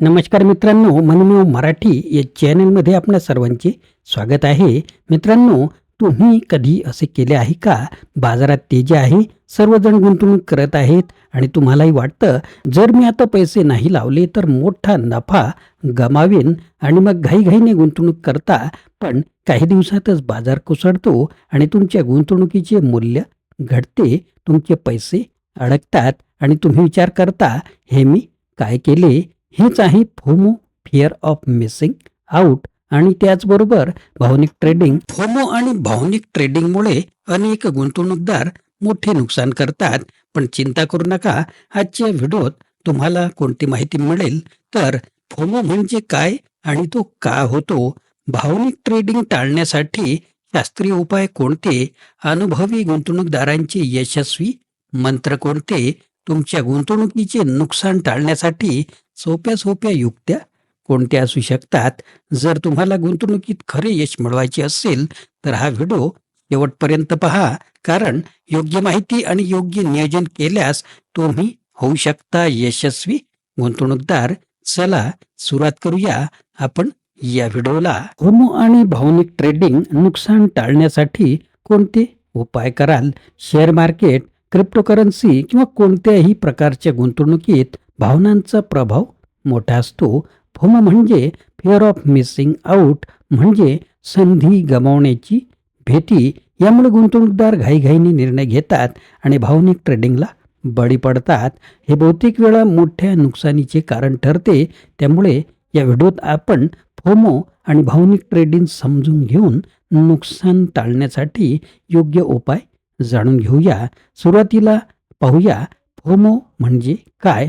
नमस्कार मित्रांनो मनमेव मराठी या चॅनलमध्ये आपणा सर्वांचे स्वागत आहे. मित्रांनो तुम्ही कधी असे केले आहे का? बाजारात तेजी आहे सर्वजण गुंतवणूक करत आहेत आणि तुम्हालाही वाटतं जर मी आता पैसे नाही लावले तर मोठा नफा गमावेन आणि मग घाईघाईने गुंतवणूक करता पण काही दिवसातच बाजार कोसळतो आणि तुमच्या गुंतवणुकीचे मूल्य घटते तुमचे पैसे अडकतात आणि तुम्ही विचार करता हे मी काय केले? हेच आहे FOMO fear of missing out आणि त्याचबरोबर भावनिक ट्रेडिंग. फोमो आणि भावनिक ट्रेडिंगमुळे अनेक गुंतवणूकदार मोठे नुकसान करतात. पण चिंता करू नका आजच्या व्हिडिओत तुम्हाला कोणती माहिती मिळेल? तर फोमो म्हणजे काय आणि तो का होतो? भावनिक ट्रेडिंग टाळण्यासाठी शास्त्रीय उपाय कोणते? अनुभवी गुंतवणूकदारांचे यशस्वी मंत्र कोणते? तुमच्या गुंतवणुकीचे नुकसान टाळण्यासाठी सोप्या सोप्या युक्त्या कोणत्या असू शकतात? जर तुम्हाला गुंतवणुकीत खरे यश मिळवायचे असेल तर हा व्हिडिओ शेवटपर्यंत पहा. कारण योग्य माहिती आणि योग्य नियोजन केल्यास तुम्ही होऊ शकता यशस्वी गुंतवणूकदार. चला सुरुवात करूया आपण या व्हिडिओला. होमो आणि भावनिक ट्रेडिंग नुकसान टाळण्यासाठी कोणते उपाय कराल? शेअर मार्केट क्रिप्टोकरन्सी किंवा कोणत्याही प्रकारच्या गुंतवणुकीत भावनांचा प्रभाव मोठा असतो. फोमो म्हणजे फिअर ऑफ मिसिंग आऊट म्हणजे संधी गमावण्याची भीती. यामुळे गुंतवणूकदार घाईघाईने निर्णय घेतात आणि भावनिक ट्रेडिंगला बळी पडतात. हे बहुतेक वेळा मोठ्या नुकसानीचे कारण ठरते. त्यामुळे या व्हिडिओत आपण फोमो आणि भावनिक ट्रेडिंग समजून घेऊन नुकसान टाळण्यासाठी योग्य उपाय जाणून घेऊया. सुरुवातीला पाहूया फोमो म्हणजे काय?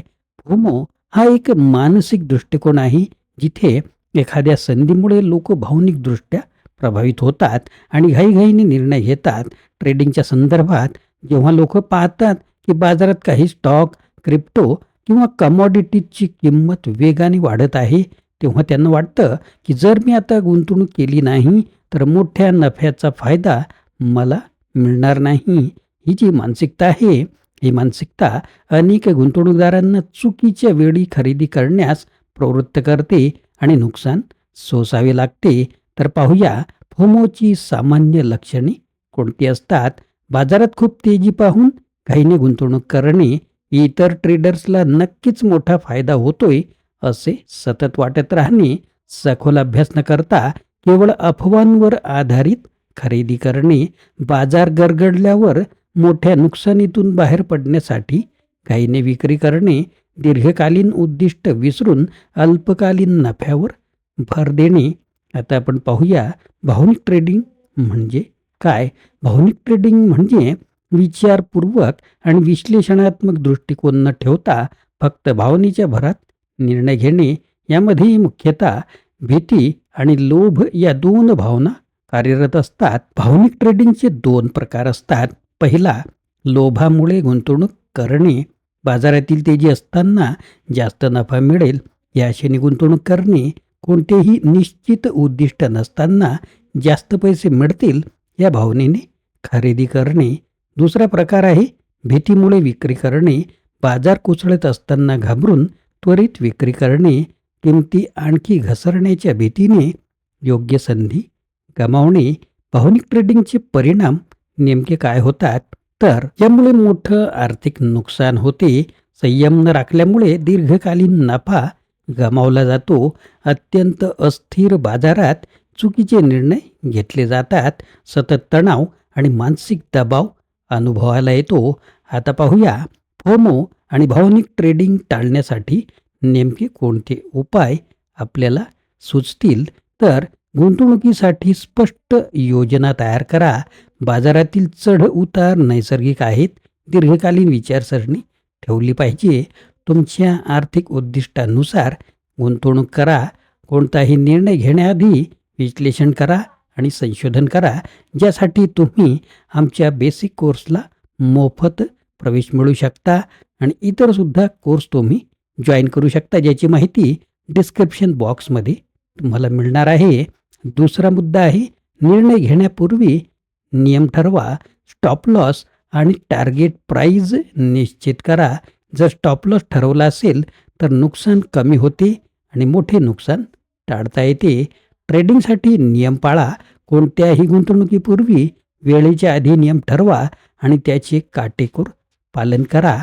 होमो हा एक मानसिक दृष्टिकोन आहे जिथे एखाद्या संधीमुळे लोक भावनिकदृष्ट्या प्रभावित होतात आणि घाईघाईने निर्णय घेतात. ट्रेडिंगच्या संदर्भात जेव्हा लोक पाहतात की बाजारात काही स्टॉक क्रिप्टो किंवा कमॉडिटीची किंमत वेगाने वाढत आहे तेव्हा त्यांना वाटतं की जर मी आता गुंतवणूक केली नाही तर मोठ्या नफ्याचा फायदा मला मिळणार नाही. ही जी मानसिकता आहे ही मानसिकता अनेक गुंतवणूकदारांना चुकीच्या वेळी खरेदी करण्यास प्रवृत्त करते आणि नुकसान सोसावे लागते. तर पाहूया फोमोची सामान्य लक्षणे कोणती असतात? बाजारात खूप तेजी पाहून घाईने गुंतवणूक करणे इतर ट्रेडर्सला नक्कीच मोठा फायदा होतोय असे सतत वाटत राहणे सखोल अभ्यास न करता केवळ अफवांवर आधारित खरेदी करणे बाजार गरगडल्यावर मोठ्या नुकसानीतून बाहेर पडण्यासाठी घाईने विक्री करणे दीर्घकालीन उद्दिष्ट विसरून अल्पकालीन नफ्यावर भर देणे. आता आपण पाहूया भावनिक ट्रेडिंग म्हणजे काय? भावनिक ट्रेडिंग म्हणजे विचारपूर्वक आणि विश्लेषणात्मक दृष्टिकोन न ठेवता फक्त भावनेच्या भरात निर्णय घेणे. यामध्ये मुख्यतः भीती आणि लोभ या दोन भावना कार्यरत असतात. भावनिक ट्रेडिंगचे दोन प्रकार असतात. पहिला लोभामुळे गुंतवणूक करणे. बाजारातील तेजी असताना जास्त नफा मिळेल या आशेने गुंतवणूक करणे. कोणतेही निश्चित उद्दिष्ट नसताना जास्त पैसे मिळतील या भावनेने खरेदी करणे. दुसरा प्रकार आहे भीतीमुळे विक्री करणे. बाजार कोसळत असताना घाबरून त्वरित विक्री करणे. किमती आणखी घसरण्याच्या भीतीने योग्य संधी गमावणे. भावनिक ट्रेडिंगचे परिणाम नेमके काय होतात? तर यामुळे मोठं आर्थिक नुकसान होते. संयम न राखल्यामुळे दीर्घकालीन नफा गमावला जातो. अत्यंत अस्थिर बाजारात चुकीचे निर्णय घेतले जातात. सतत तणाव आणि मानसिक दबाव अनुभवाला येतो. आता पाहूया फोमो आणि भावनिक ट्रेडिंग टाळण्यासाठी नेमके कोणते उपाय आपल्याला सुचतील? तर गुंतवणुकीसाठी स्पष्ट योजना तयार करा. बाजारातील चढ उतार नैसर्गिक आहेत. दीर्घकालीन विचारसरणी ठेवली पाहिजे. तुमच्या आर्थिक उद्दिष्टानुसार गुंतवणूक करा. कोणताही निर्णय घेण्याआधी विश्लेषण करा आणि संशोधन करा ज्यासाठी तुम्ही आमच्या बेसिक कोर्सला मोफत प्रवेश मिळू शकता आणि इतरसुद्धा कोर्स तुम्ही जॉईन करू शकता ज्याची माहिती डिस्क्रिप्शन बॉक्समध्ये तुम्हाला मिळणार आहे. दुसरा मुद्दा आहे निर्णय घेण्यापूर्वी नियम ठरवा स्टॉप लॉस आणि टार्गेट प्राईज निश्चित करा. जर स्टॉप लॉस ठरवला असेल तर नुकसान कमी होते आणि मोठे नुकसान टाळता येते. ट्रेडिंगसाठी नियम पाळा. कोणत्याही गुंतवणुकीपूर्वी वेळेच्या आधी नियम ठरवा आणि त्याचे काटेकोर पालन करा.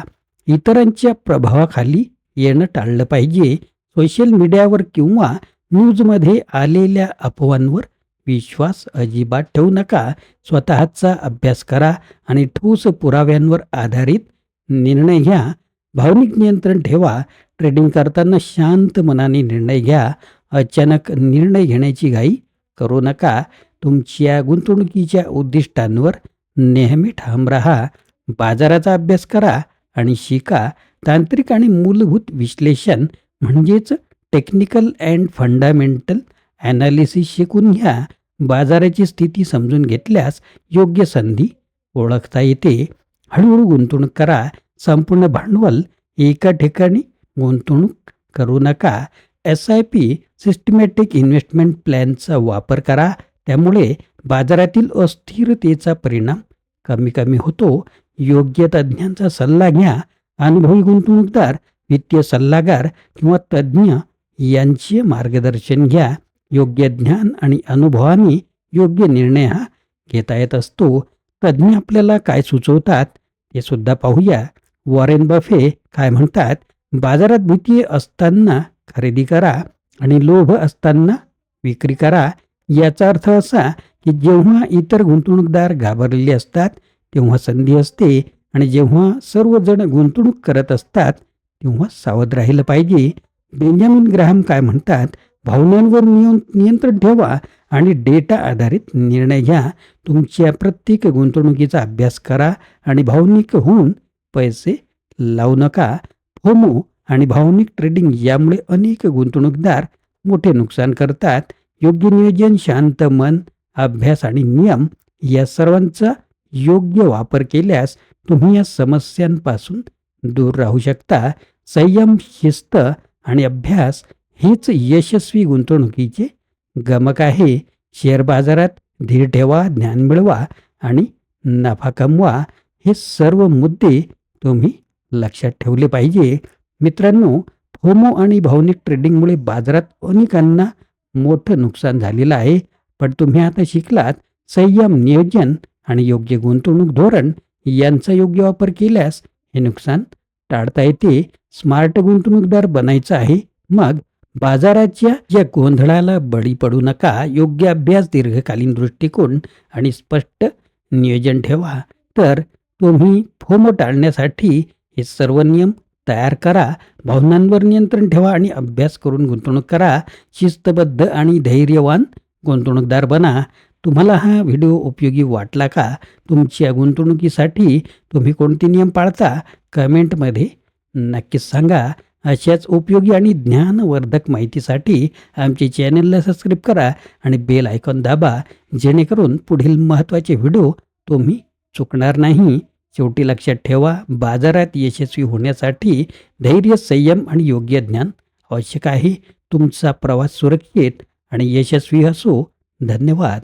इतरांच्या प्रभावाखाली येणं टाळलं पाहिजे. सोशल मीडियावर किंवा न्यूजमध्ये आलेल्या अफवांवर विश्वास अजिबात ठेवू नका. स्वतःचा अभ्यास करा आणि ठोस पुराव्यांवर आधारित निर्णय घ्या. भावनिक नियंत्रण ठेवा. ट्रेडिंग करताना शांत मनाने निर्णय घ्या. अचानक निर्णय घेण्याची घाई करू नका. तुमच्या गुंतवणुकीच्या उद्दिष्टांवर नेहमी ठाम राहा. बाजाराचा अभ्यास करा आणि शिका. तांत्रिक आणि मूलभूत विश्लेषण म्हणजेच टेक्निकल अँड फंडामेंटल ॲनालिसिस शिकून घ्या. बाजाराची स्थिती समजून घेतल्यास योग्य संधी ओळखता येते. हळूहळू गुंतवणूक करा. संपूर्ण भांडवल एका ठिकाणी गुंतवणूक करू नका. S I P systematic investment प्लॅनचा वापर करा. त्यामुळे बाजारातील अस्थिरतेचा परिणाम कमी कमी होतो. योग्य तज्ज्ञांचा सल्ला घ्या. अनुभवी गुंतवणूकदार वित्तीय सल्लागार किंवा तज्ज्ञ यांचे मार्गदर्शन घ्या योग्य ज्ञान आणि अनुभवाने योग्य निर्णय हा घेता येत असतो. तज्ज्ञ आपल्याला काय सुचवतात ते सुद्धा पाहूया. वॉरेन बफे काय म्हणतात बाजारात भीती असताना खरेदी करा आणि लोभ असताना विक्री करा. याचा अर्थ असा की जेव्हा इतर गुंतवणूकदार घाबरलेले असतात तेव्हा संधी असते आणि जेव्हा सर्वजण गुंतवणूक करत असतात तेव्हा सावध राहिलं पाहिजे. बेंजामिन ग्राहम काय म्हणतात? भावनांवर नियं नियंत्रण ठेवा आणि डेटा आधारित निर्णय घ्या. तुमच्या प्रत्येक गुंतवणुकीचा अभ्यास करा आणि भावनिक होऊन पैसे लावू नका. होमो आणि भावनिक ट्रेडिंग यामुळे अनेक गुंतवणूकदार मोठे नुकसान करतात. योग्य नियोजन शांत मन अभ्यास आणि नियम या सर्वांचा योग्य वापर केल्यास तुम्ही या समस्यांपासून दूर राहू शकता. संयम शिस्त आणि अभ्यास हेच यशस्वी गुंतवणुकीचे गमक आहे. शेअर बाजारात धीर ठेवा ज्ञान मिळवा आणि नफा कमवा हे सर्व मुद्दे तुम्ही लक्षात ठेवले पाहिजे. मित्रांनो होमो आणि भावनिक ट्रेडिंगमुळे बाजारात अनेकांना मोठं नुकसान झालेलं आहे. पण तुम्ही आता शिकलात संयम नियोजन आणि योग्य गुंतवणूक धोरण यांचा योग्य वापर केल्यास हे नुकसान टाळता येते. स्मार्ट गुंतवणूकदार बनायचं आहे मग बाजाराच्या या गोंधळाला बळी पडू नका योग्य अभ्यास दीर्घकालीन दृष्टिकोन आणि स्पष्ट नियोजन ठेवा. तर तुम्ही फोमो टाळण्यासाठी हे सर्व नियम तयार करा भावनांवर नियंत्रण ठेवा आणि अभ्यास करून गुंतवणूक करा शिस्तबद्ध आणि धैर्यवान गुंतवणूकदार बना. तुम्हाला हा व्हिडिओ उपयोगी वाटला का? तुमच्या गुंतवणुकीसाठी तुम्ही कोणते नियम पाळता? कमेंटमध्ये नक्कीच सांगा अशाच उपयोगी आणि ज्ञानवर्धक माहितीसाठी आमचे चॅनलला सबस्क्राईब करा आणि बेल आयकॉन दाबा जेणेकरून पुढील महत्त्वाचे व्हिडिओ तुम्ही चुकणार नाही. शेवटी लक्षात ठेवा बाजारात यशस्वी होण्यासाठी धैर्य संयम आणि योग्य ज्ञान आवश्यक आहे. तुमचा प्रवास सुरक्षित आणि यशस्वी असो. धन्यवाद.